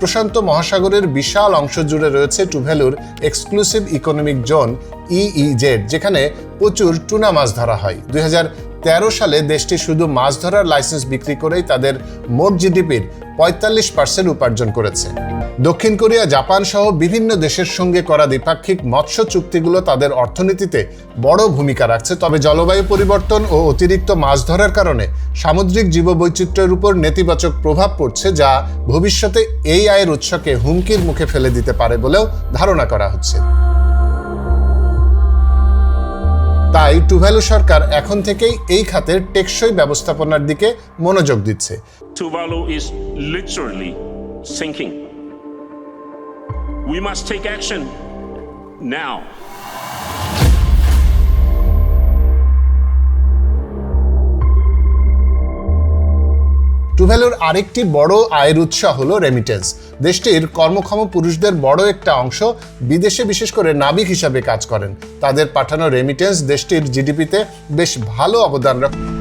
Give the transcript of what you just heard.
প্রশান্ত মহাসাগরের বিশাল অংশ জুড়ে রয়েছে টুভেলুর এক্সক্লুসিভ ইকোনমিক জোন ইইজেড যেখানে প্রচুর টুনা মাছ ধরা হয়। দুই সালে দেশটি শুধু মাছ ধরার লাইসেন্স বিক্রি করেই তাদের মোট জিডিপির পঁয়তাল্লিশ পার্সেন্ট উপার্জন করেছে। দক্ষিণ কোরিয়া, জাপান সহ বিভিন্ন দেশের সঙ্গে করা দ্বিপাক্ষিক মৎস্য চুক্তিগুলো তাদের অর্থনীতিতে বড় ভূমিকা রাখছে। তবে জলবায়ু পরিবর্তন ও অতিরিক্ত মাছ ধরার কারণে সামুদ্রিক জীববৈচিত্র্যের উপর নেতিবাচক প্রভাব পড়ছে, যা ভবিষ্যতে এই আয়ের উৎসকে হুমকির মুখে ফেলে দিতে পারে বলেও ধারণা করা হচ্ছে। তাই টুভ্যালু সরকার এখন থেকেই এই খাতের টেকসই ব্যবস্থাপনার দিকে মনোযোগ দিচ্ছে। Tuvalu is literally sinking we must take now টুভ্যালুর আরেকটি বড় আয়ের উৎস হলো রেমিটেন্স দেশটির কর্মক্ষম পুরুষদের বড় একটা অংশ বিদেশে বিশেষ করে নাবিক হিসাবে কাজ করেন। তাদের পাঠানো রেমিটেন্স দেশটির জিডিপিতে বেশ ভালো অবদান রাখে